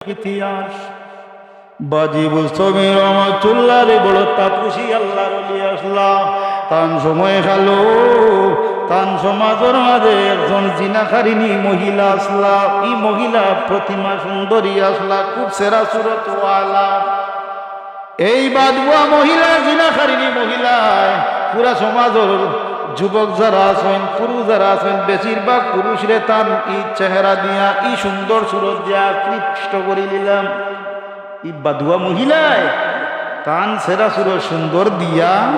ইতিহাস। বাজি বুস্তমি রহমতুল্লাহ রে বড় তাপুসি আল্লাহর অলি আসলা। তান সময় খালো, তান সমাজের মাঝে একজন জিনাকারিনী মহিলা আসলা। এই মহিলা প্রতিমা সুন্দরী আসলা, খুব সেরা সুরত ওয়ালা এই বাদুয়া মহিলা জিনাকারিনী মহিলায় পুরা সমাজের যুবক যারা আছেন, পুরুষ যারা আছেন, বেশিরভাগ পুরুষরে তান এই চেহারা দিয়া ই সুন্দর সুরত দিয়া কৃষ্ট করে নিলাম। ই বাধুয়া মহিলায় তান, সেরা সুর সুন্দর দিয়া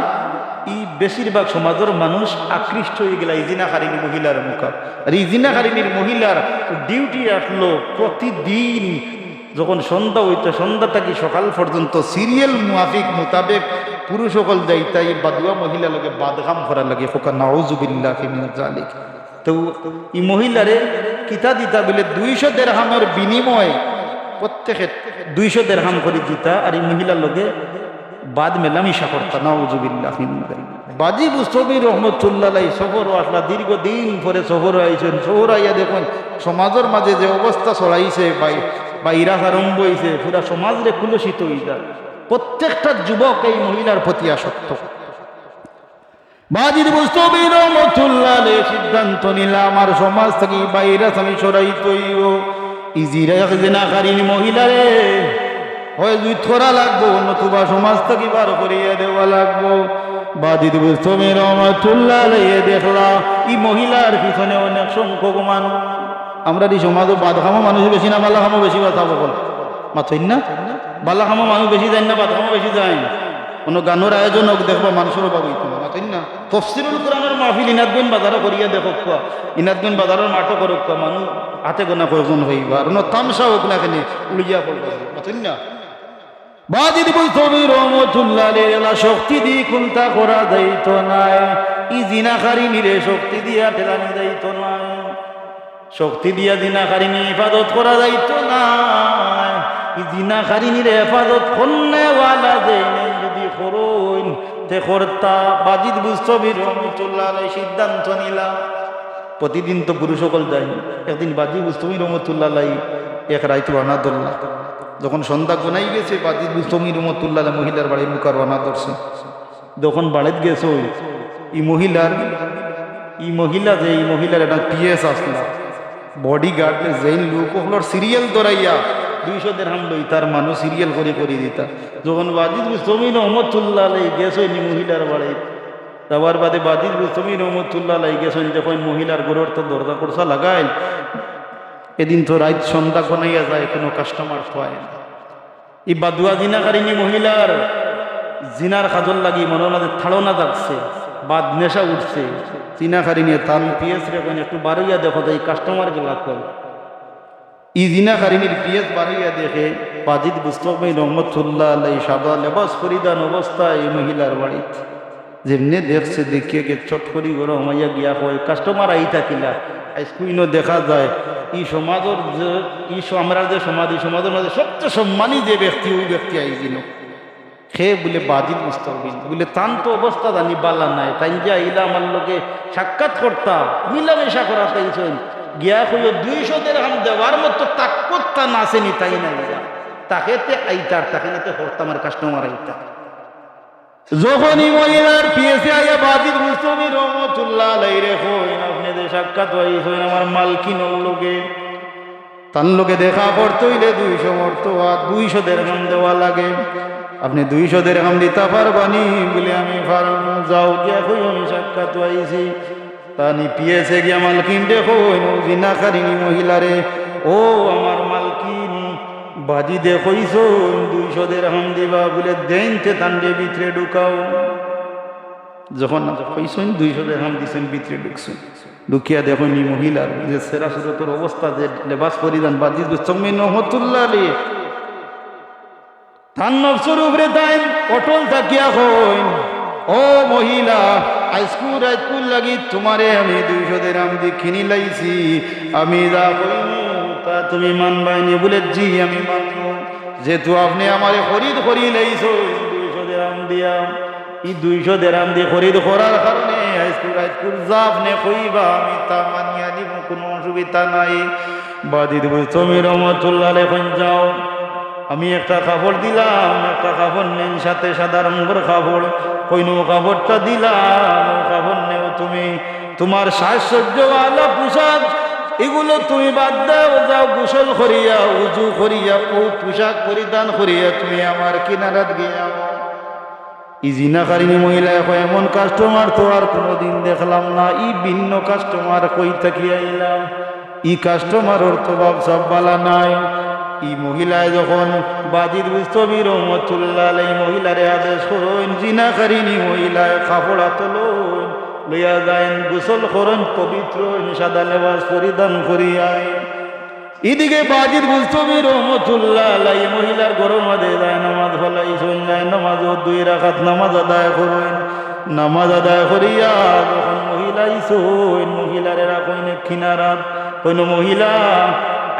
ই বেশিরভাগ সমাজের মানুষ আকৃষ্ট হয়ে গেল। ইজিনা হারিনী মহিলার মুখ। আর ইজিনা হারিনীর মহিলার ডিউটি আসলো প্রতিদিন। যখন সন্ধ্যা হইতো সন্ধ্যা থাকি সকাল পর্যন্ত সিরিয়াল মুআফিক মোতাবেক পুরুষ সকল যাই তাই বাদুয়া মহিলা লগে বাদগাম করার লাগে। ফোকা নাউজুবিল্লাহ জালিক তো ই মহিলারে কিতা দিতা বলে দুইশো দেড়হামের বিনিময় প্রত্যেকে দুইশো দেড়হাম করে দিতা, আর এই মহিলার লগে বাদ মেলামিশা করতা নাউজুবিল্লাহ বাজি বুস্তবি রহমতুল্লাহ সফর আসলা, দীর্ঘদিন পরে সফর আইছেন, সফর আইয়া দেখুন, সমাজের মাঝে যে অবস্থা ছড়াইছে, বাই বাইরা আরম্ভ হয়েছে পুরা সমাজরে কুলসিত হইতা প্রত্যেকটা যুবক এই মহিলার প্রতি আসক্ত। বাজির বুস্তবি রহমতুল্লাহ সিদ্ধান্ত নিলাম আমার সমাজ থেকে বাইরা আমি সরাইতইব ইজিরা একদিনা কারিনী মহিলারে হয় দুই থরা লাগবো, নতুবা সমাজ থেকে বার করিয়া দেওয়া লাগবো। বাজিদ বুস্তমি রহমতুল্লাহ দেখলা, এই মহিলার পিছনে অনেক সংখ্যক মানুষ। আমরা এই সমাজও বাদ খামো মানুষ বেশি না বালা খামো, বেশি কথা বল। মাথইন না বালা খামো মানুষ বেশি যায় না, বাদ খামো বেশি যায়। কোনো গানের আয়োজন হোক দেখবা মানুষের অভাব না না তফসিরুল কোরআনের মাহফিল ইনাদগঞ্জ বাজারও করিয়া দেখক কোয়া ইনাদগঞ্জ বাজারের মাঠও করক কোয়া মানুষ হাতে গোনা কয়েকজন হইবা আর তামসা হোক না কেন, উলিয়া পড়বা মাথইন না শক্তি দি নাই। শক্তি দিয়া ঠেলানি যাইত নাই। শক্তি দিয়া হেফাজত করা যাইত নাই। হেফাজত যদি সিদ্ধান্ত প্রতিদিন তো পুরুষ সকল যায় একদিন বাজি বুস্তমি রহমতুল্লাহ এক রাইত রানা দোল্লা যখন সন্ধ্যা গোনাই গেছে বাজি বুস্তমি রহমতুল্লাহ মহিলার বাড়ির মুখা রানা ধরছে যখন বাড়িত গেছে ই মহিলার, ই মহিলা যে এই মহিলার একটা পিএস আসলা। বডি গার্ড যেই লোক সিরিয়াল ধরাইয়া দুইশো দেড়হাম লই তার মানুষ সিরিয়াল করে করে দিতা। যখন বাজিদ বুস্তমি রহমতুল্লাহ গেছে নি মহিলার বাড়ি যাওয়ার বাদে বাজিদ বুস্তমি রহমতুল্লাহ গেছেন যখন মহিলার গরুর তো দরজা করসা লাগাই এদিন তো রাত সন্ধ্যা কোনাইয়া যায়, কোনো কাস্টমার পায় না। এই বাদুয়া জিনাকারিনী মহিলার জিনার কাজল লাগি মনোনাদে থাড়না যাচ্ছে, বাদ নেশা উঠছে। জিনাকারিনী তান পিএস রে একটু বারইয়া দেখো এই কাস্টমার গেলা কল ই জিনাকারিনীর পিএস বারইয়া দেখে বাজিদ বুস্তমি রহমতুল্লাহ আলাই সাদা লেবাস পরিধান অবস্থায় এই মহিলার বাড়িতে। যেমনি দেখছে, দেখিয়ে গে চট করি গরম হইয়া গিয়া হয় কাস্টমার আই থাকিলা স্কুইনও দেখা যায়। ই সমাজের যে, ই আমরা যে সমাজ এই সমাজের মাঝে সবচেয়ে সম্মানী যে ব্যক্তি, ওই ব্যক্তি আই আইছিল সে বলে বাজিদ মুস্তাকিন বলে তান তো অবস্থা জানি, বালা নাই। তাই যে আইলা আমার লোকে সাক্ষাৎ করতাম। মিলামেশা করা তাইছেন গিয়া কইও দুইশো দেড়হাম দেওয়ার মতো তাক করতা না আসেনি তাই না তাকে তে আইতার তাকে না তে হরতাম আর কাস্টমার আইতা যখনই মহিলার পিএসে আইয়া বাদির মুস্তমি রহমতুল্লাহ আলাই রে হইন আপনাদের সাক্ষাৎ হইছেন আমার মালকিনোর লোকে তার লোকে দেখা করতে হইলে দুইশো মর্ত দুইশো দেড়হাম দেওয়া লাগে। আপনি দুইশো দেড়হাম দিতে পারবানি? বলে, আমি পারব যাও গিয়া কই আমি সাক্ষাৎ হইছি। তানি পিএসে গিয়া মালকিন দেখো জিনা কারিনী মহিলারে। ও আমার মালকিন, বাজি দেখইছ, দুইশো দেড়হাম দিবা বলে দেনতে তান্ডে ভিতরে ঢুকাও। যখন কইসন দুইশো দেড়হাম দিছেন ভিতরে ঢুকছেন। ঢুকিয়া দেখুন নি মহিলার যে সেরা সুরতর অবস্থা, যে লেবাস পরিধান, বাজি দুস্তমি নহমতুল্লাহ আলী তার উপরে তাই অটল থাকিয়া হইন। ও মহিলা আইস্কুল আইস্কুল লাগি তোমারে আমি দুইশো দেড়হাম দি কিনি লাইছি। আমি যা তা তুমি মানবাইনি বলে জি আমি মানব। যেহেতু আপনি আমারে খরিদ করি লাইছ দুইশো দেরাম দিয়া। ই দুইশো দেরাম দিয়ে খরিদ করার কারণে হাইস্কুল হাইস্কুল যা আপনি কইবা, আমি তা মানিয়া নিব, কোনো অসুবিধা নাই। বাজিদ বুঝতমি রহমতুল্লাহ এখন যাও। আমি একটা কাপড় দিলাম, একটা কাপড় নেন সাথে সাদা রঙের কাপড়। কইন কাপড়টা দিলাম কাপড় নেও তুমি। তোমার সাজসজ্জ আলা পোশাক, এগুলো তুমি বাদ দাও, যাও গোসল করিয়া, উজু করিয়া, ও পোশাক পরিধান করিয়া তুমি আমার কিনারাত গিয়া ইজিনাকারিনী মহিলা এখন এমন কাস্টমার তো আর কোনোদিন দেখলাম না ই ভিন্ন কাস্টমার কই থাকি আইলাম। ই কাস্টমারের তো ব্যবসা বালা নাই। ই মহিলায় যখন বাজির বুস্তবি রহমতুল্লাহ এই মহিলারে আদেশ করুন, জিনাকারিনী মহিলায় কাপড়া তোলুন লইয়া যাইন, গোসল করুন, পবিত্র সাদা লেবাস পরিধান করিয়ায় এদিকে বাজির বুঝতবি রহমতুল্লাহ আলাই মহিলার গরম মাঝে যায়, নামাজ ফলাই শোন যায় নামাজ দুই রাখাত নামাজ আদায় করবেন নামাজ আদায় করিয়া যখন মহিলা ইসোন মহিলারে রাখইন কিনারাত। কোন মহিলা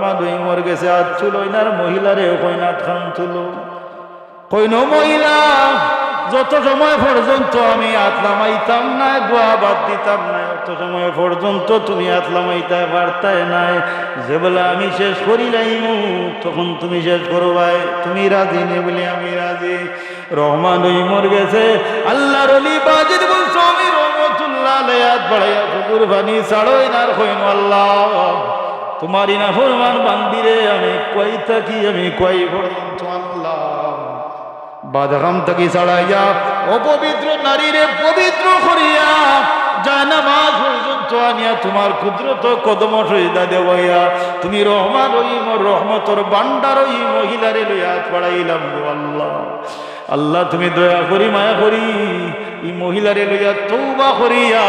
রহমান মর গেছে, আজ চুলইন আর মহিলারে কইনাথ খান তুলো কইন মহিলা, যত সময় পর্যন্ত আমি হাত নামাইতাম না দোয়া বাদ দিতাম না, অত সময় পর্যন্ত তুমি হাত নামাইতে পারতায় নাই। যে বলে আমি শেষ করি লাইম তখন তুমি শেষ করো ভাই, তুমি রাজি নে বলে আমি রাজি। রহমান ওই মর গেছে আল্লাহ রলি বাজিদ বলছো, আমি রহমতুল্লাহ হাত বাড়াইয়া কুকুর বানি ছাড়োই না কইন আল্লাহ। তোমারই না ফরমান বান্দিরে, আমি কই থাকি, আমি কই পর্যন্ত আল্লাহ বাদাম থেকে ছাড়াইয়া, অপবিত্র নারীরে পবিত্র করিয়া, যায় নামাজ পর্যন্ত আনিয়া তোমার ক্ষুদ্রত কদম সহিদা দেওয়াইয়া, তুমি রহমান রহিম রহমতর বান্ডার ওই মহিলারে লইয়া পড়াইলাম গো আল্লাহ। আল্লাহ, তুমি দয়া করি, মায়া করি, এই মহিলারে লইয়া তৌবা করিয়া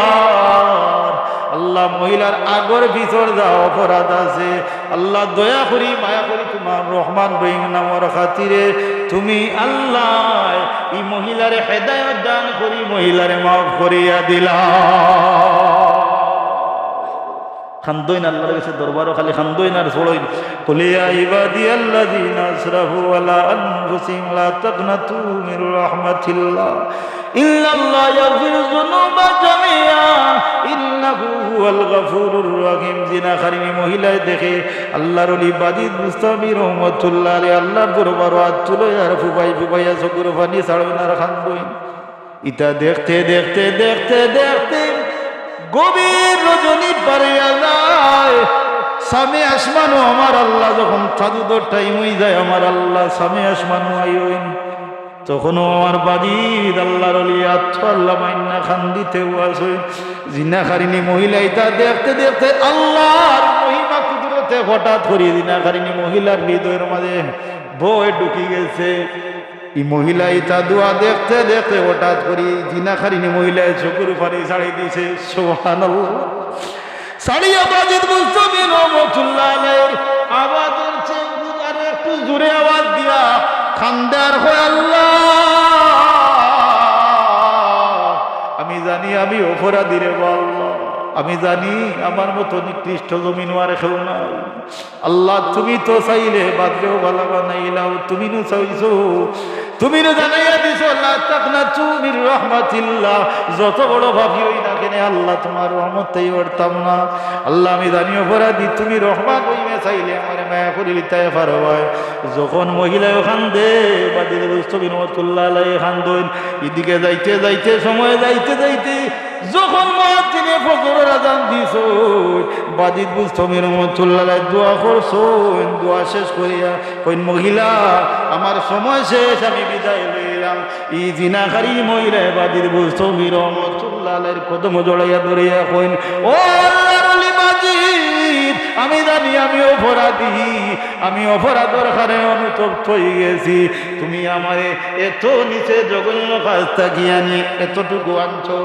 আল্লাহ মহিলার আগর ভিতর যা অপরাধ আছে, আল্লাহ দয়া করি, মায়া করি তোমার রহমান রহিম নামর খাতিরে। তুমি আল্লাহ এই মহিলারে হেদায়ত দান করি, মহিলারে মাফ করিয়া দিলা। খান্দইন আল্লাহর কাছে দরবারও খালি খান্দইন আর ছড়ইন কুলিয়া ইবাদি আল্লাযিনা আসরাফু আলা আনফুসিহিম লা তাকনাতু মির রাহমাতিল্লাহ। ইল্লাল্লাহ ইয়াগফিরু যুনুবা জামিআ। ইন্নাহু হুয়াল গফুরুর রহিম। জিনা খারিমি মহিলায় দেখে আল্লাহর ওলি বাদিদ মুস্তামি রহমাতুল্লাহ আলাইহি, আল্লাহর দরবার আত তুলো আর ফুবাই ফুবাইয়া চকুর পানি ছাড়বেন আর খান্দইন। ইটা দেখতে দেখতে দেখতে দেখতে গভীর রজনী যায়। স্বামী আসমানও আমার আল্লাহ, যখন চাদুদর টাইম হয়ে যায়, আমার আল্লাহ স্বামী আসমানও আইন তখনও আমার বাড়ির আল্লাহর আল্লাহ মাইন্না খান দিতেও আসে জিনা খারিনি মহিলা এটা দেখতে দেখতে আল্লাহর মহিমা কুদরতে হঠাৎ করিয়ে দিনা খারিনি মহিলার হৃদয়ের মাঝে বই ঢুকি গেছে। এই মহিলা ইটা দোয়া দেখতে দেখতে হঠাৎ করি জিনা খারিনি মহিলায় চকুর ফারি ছাড়ি দিছে সোহান সাড়িয়া বাজিদ মুস্তফি রহমতুল্লাহ আওয়াজের চেয়ে একটু জোরে আওয়াজ দিয়া, খান্দার হয়ে আল্লাহ, আমি জানি আমি অপরাধী রে বল আমি জানি আমার মতো নিকৃষ্ট জমিন আর কেউ নাই। আল্লাহ, তুমি তো চাইলে বাদরেও ভালো বানাইলাও, তুমি নো চাইছো তুমি জানাইয়া দিছো আল্লাহ রহমাতিল্লাহ। যত বড় ভাবি হই না কেন আল্লাহ, তোমার রহমতেই করতাম না। আল্লাহ, আমি জানি অপরাধী, তুমি রহমান হইমে চাইলে আমার মায়া করিলি তাই পারো যখন মহিলা ওখান দে বাদিলে বুঝতো বিনোদুল্লাহ আলাই খান দইন। এদিকে যাইতে যাইতে, সময় যাইতে যাইতে, যখন মহাজিনে ফজরের আজান দিছ বাদিদ বুঝতমি রহমতুল্লাহ দোয়া করছ দোয়া শেষ করিয়া কইন, মহিলা, আমার সময় শেষ, আমি বিদায় লইলাম। ই জিনাকারী মহিলা বাদিদ বুঝতমি রহমতুল্লাহ কদম জড়াইয়া ধরিয়া কইন, ও আমি জানি আমি অপরাধী, আমি অপরাধের হারে অনুতপ্ত হয়ে গেছি। তুমি আমারে এত নিচে জঘন্য কাজ থাকিয়া নিয়ে এতটুকু আনছো।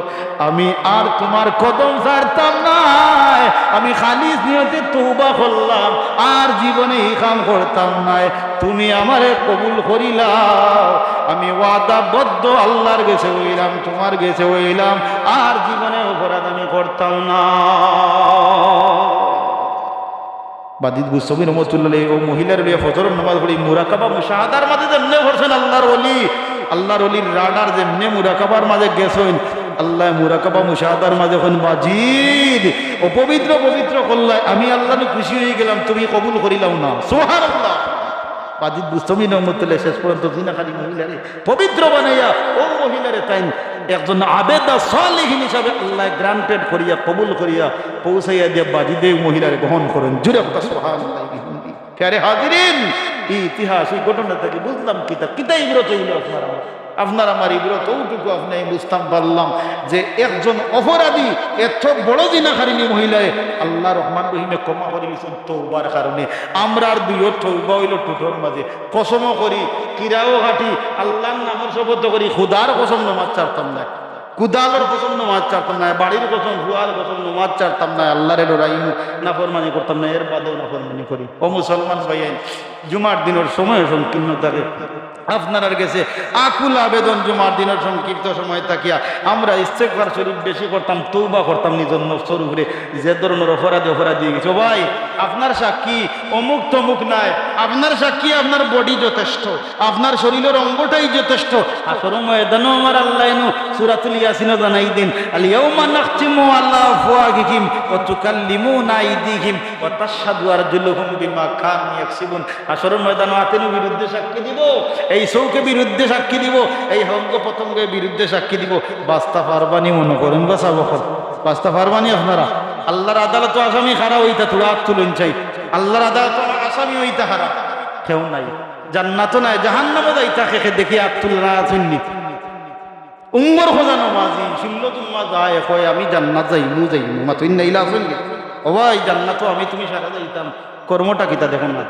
আমি আর তোমার কদম ছাড়তাম না। আমি খালি নিয়তে তৌবা করলাম, আর জীবনে এই কাম করতাম না। তুমি আমারে কবুল করিলাম আমি ওয়াদাবদ্ধ আল্লাহর গেছে হইলাম, তোমার গেছে হইলাম, আর জীবনে অপরাধ আমি করতাম না। বাদিদ গুসমি রহমতুল্লাহ ও মহিলার লিয়ে ফজর নামাজ পড়ি, মুরাকাবা মুশাহাদার মাঝে যেমনে করছেন আল্লাহর অলি আল্লাহর অলির রাডার যেমনে মুরাকাবার মাঝে গেছেন, আল্লাহ মুরাকাবা মুশাহাদার মাঝে এখন বাজিদ অপবিত্র পবিত্র করলাই আমি আল্লাহ খুশি হয়ে গেলাম, তুমি কবুল করিলাম না। সোহার আল্লাহ বুস্তমি শেষ পর্যন্ত মহিলারে পবিত্র বানাইয়া, ও মহিলারে তাই একজন আবেদা সালেহীন হিসাবে আল্লাহ গ্রান্টেড করিয়া, কবুল করিয়া পৌঁছাইয়া দিয়ে বাজিদে মহিলারে গ্রহণ করেন। জুড়ে কথা সোহান ফেরে হাজিরিন? ইতিহাস, এই ঘটনা থেকে বুঝলাম কিতা কিতাই বিরত হইল আপনার? আপনার আমার ইব্রত ওটুকু আপনি বুঝতাম পারলাম যে একজন অপরাধী, এত বড় জিনাখারিনী মহিলায় আল্লাহ রহমান রহিমে ক্ষমা করে দিয়েছেন তৌবার কারণে। আমরা আর দুইও তৌবা হইল টুটোর মাঝে। কসম করি, কিরাও ঘাটি, আল্লাহর নামের শপথ করি, খুদার কসম নমাজ ছাড়তাম না। কুদালের কসম নমাজ ছাড়তাম না, বাড়ির কসম ভুয়ার কসম, নমাজ ছাড়তাম না, আল্লাহরে ডরাইমু নাফরমানি করতাম না এর বাদেও নাফরমানি করি। ও মুসলমান ভাইয়াই জুমার দিনের সময় সংকীর্ণ থাকে। আপনার গেছে, আকুল আবেদন জুমার দিনের সংক্ষিপ্ত সময় থাকিয়া, আমরা ইস্তেকবার শরীফ বেশি করতাম তৌবা করতাম নিজের নফসর উপরে, যে ধরনের অপরাধী অপরাধী গেছে। ভাই, আপনার সাক্ষী অমুক তমুক নাই, আপনার সাক্ষী আপনার বডি যথেষ্ট, আপনার শরীরের অঙ্গটাই যথেষ্ট। আসর ময়দানও আমার আল্লাহ সুরাতুল ইয়াসিনও জানাই দিন। আলিয়াউমা নাখতিমু আলা আফওয়াহিহিম ওয়া তুকাল্লিমুনা আইদিহিম ওয়া তাশহাদু আরজুলুহুম বিমা কানু ইয়াকসিবুন। বিরুদ্ধে সাক্ষী দিব, এই চৌকে বিরুদ্ধে সাক্ষী দিব, এই অঙ্গ প্রত্যঙ্গের বিরুদ্ধে সাক্ষী দিব। বাস্তা পারবানি মনে করেন বা সাবকর বাস্তা পারবানি আপনারা। আল্লাহর আদালত আসামি খারা হইতা তোরা হাত চাই। আল্লাহর আদালত আসামি হইতা খারা। কেউ নাই জান্নাত নাই, জাহান্নামও যাইতা খেখে দেখি তুলনা আছেননি উম্মর খোঁজা নমাজি, শিল্ল তুম্মা যায়, কয়, আমি জান্নাত যাই মু যাই মু মাতুই নাইলা আছেননি ও ভাই জান্নাতও আমি তুমি সারা যাইতাম, কর্মটা কিতা দেখুন না?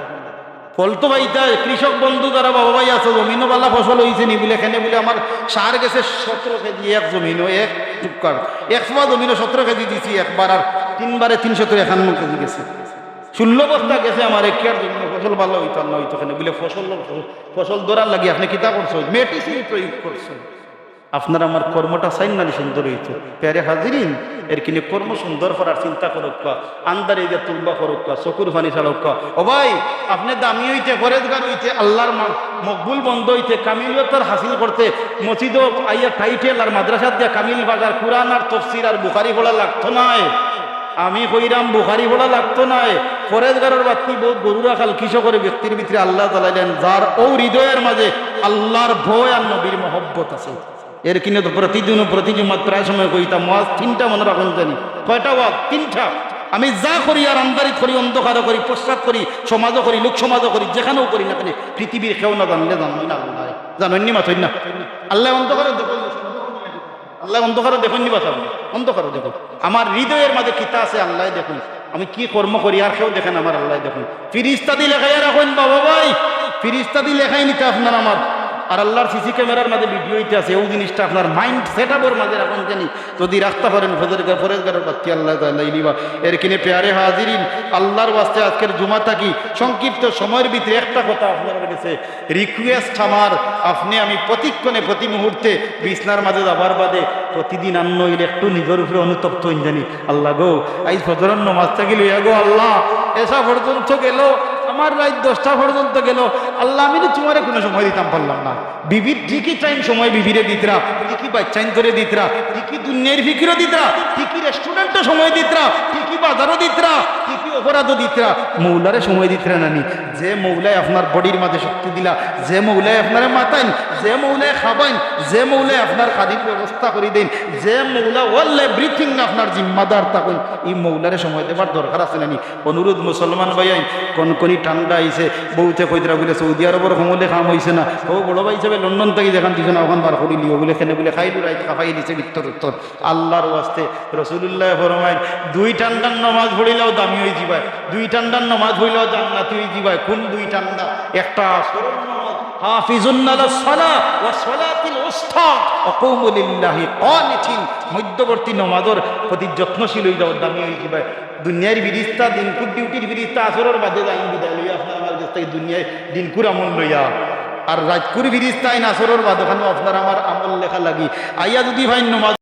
ফলতো ভাই তা কৃষক বন্ধু যারা বাবা ভাই আছে জমিনও বালা ফসল হয়েছে নি বলে, এখানে বলে আমার সার গেছে সতেরো কেজি, এক জমিনও, এক টুকার এক সময় জমিনও সতেরো কেজি দিছি, একবার আর তিনবারে তিনশো একান্ন কেজি গেছে। ষোলো বস্তা গেছে আমার একিয়ার জমিন ফসল ভালো হইতো না হইতো এখানে? বলে, ফসল ফসল ধরার লাগি, আপনি কিতা করছ মেডিসিন প্রয়োগ করছ আপনার আমার কর্মটা সাইন নালি সুন্দর হইতো প্যারে হাজিরিন, এর কিনে কর্ম সুন্দর করার চিন্তা করুক আন্দারে যে তুলবা করুক চকুর ফানি ছাড়ুক ও ভাই, আপনি দামি হইতে ফরেজগার হইতে, আল্লাহর মকবুল বন্ধ হইতে কামিলতার হাসিল করতে, মসজিদ আইয়া টাইটেল আর মাদ্রাসাত দিয়া কামিল বাজার, কুরআন আর তফসির আর বুখারি পড়া লাগতো নাই। আমি কইরাম, বুখারি পড়া লাগতো নাই। ফরেজগারের বাতি বহুত গরু রাখাল কৃষকের ব্যক্তির ভিতরে আল্লাহ জ্বালাইলেন যার ও হৃদয়ের মাঝে আল্লাহর ভয় আর নবীর মহব্বত আছে। এর কিনে তো প্রতিদিন প্রতি জুমাত প্রায় সময় কইতাম ওয়াজ তিনটা মনে রাখুন জানি। কয়টা ওয়াজ তিনটা। আমি যা করি আর আমদারি করি, অন্ধকারও করি প্রস্রাব করি, সমাজও করি, লোক সমাজও করি, যেখানেও করি না কেন, পৃথিবীর কেউ না জানলে জানবি না আল্লাহ। জানেন নি আল্লাহ অন্ধকারে দেখুন আল্লাহ অন্ধকারও দেখুন নি বাঁচাবো অন্ধকারও দেখুন। আমার হৃদয়ের মাঝে কিতা আছে আল্লাহ দেখুন। আমি কি কর্ম করি আর কেউ দেখেন আমার আল্লাহ দেখুন। ফিরিস্তা দিয়ে লেখাইয়া রাখুন, বাবা ভাই। ফিরিস্তা দিয়ে লেখাই নিতে আপনার আমার। আর আল্লাহর সিসি ক্যামেরার মাঝে ভিডিও হইতে আছে ওই জিনিসটা আপনার মাইন্ড সেট আপের মাঝে রাখুন জানি। যদি রাখতে পারেন ফজর ফরেজগারের বাক্তি আল্লাহ তাল্লাহ এর কিনে পেয়ারে হাজিরিন, আল্লাহর বাস্তে আজকের জুমা থাকি, সংক্ষিপ্ত সময়ের ভিতরে একটা কথা আপনার কাছে রিকোয়েস্ট আমার। আপনি আমি প্রতিক্ষণে, প্রতি মুহূর্তে বিছনার মাঝে যাবার বাদে প্রতিদিন আন্ন হইলে একটু নিজের উপরে অনুতপ্ত হইন জানি। আল্লাহ গো, আজ ফজরের নমাজ থাকি লইয়া গো আল্লাহ, এসা পর্যন্ত গেল আমার রাত দশটা পর্যন্ত গেল। আল্লাহ, আমি তোমার কোনো সময় দিতাম, পারলাম না। বিবির ঠিকই চাইন সময় বিবিরে দিতরা, ঠিকই চাইন করে দিতরা, ঠিকই দুনিয়ার ফিকিরও দিতরা, ঠিকই রেস্টুরেন্টও সময় দিতরা, ঠিকই বাজারও দিতরা। অপরাধও দিতরা। মৌলারে সময় দিতরা নানি। যে মৌলায় আপনার বডির মাঝে শক্তি দিলা, যে মৌলায় আপনারে মাতাইন, যে মৌলায় খাবাইন, যে মৌলায় আপনার খাদির ব্যবস্থা করে দেন, যে মৌলা ওয়াল এভরিথিং আপনার জিম্মাদার থাকুন এই মৌলারে সময় দেবার দরকার আছে নানি। অনুরোধ মুসলমান ভাইয়াই কোন কোনি ঠান্ডা আইছে, বউতে কইতরা বলে সৌদি আরবের সমলে কাম হইছে না। ও বড় ভাই হিসাবে লন্ডন থেকে যেখান দিছে না ওখান বার করি লিও বলে খেনে বলে খাইলু রাইত খাফাই দিছে বিত্তর উত্তর। আল্লাহর ওয়াস্তে রসুল্লাহ ফরমাইন, দুই ঠান্ডার নমাজ পড়িলেও দামি হয়ে যাবাই দুই টান্ডার নমাজ হইলেও জান্নাতি হয়ে যাবাই কোন দুই টান্ডা একটা মধ্যবর্তী নমাজের প্রতি যত্নশীল দামি দুনিয়ার বিরিস্তা, দিনকুর ডিউটির বিরিস্তা, আসরের বাদে যাই বিদায় লইয়া আপনার কাছ থেকে দুনিয়ায় দিনকুর আমল লইয়া। আর রাজকুর ওখানে আপনার আমার আমল লেখা লাগি। আইয়া যদি ভাই নমাজ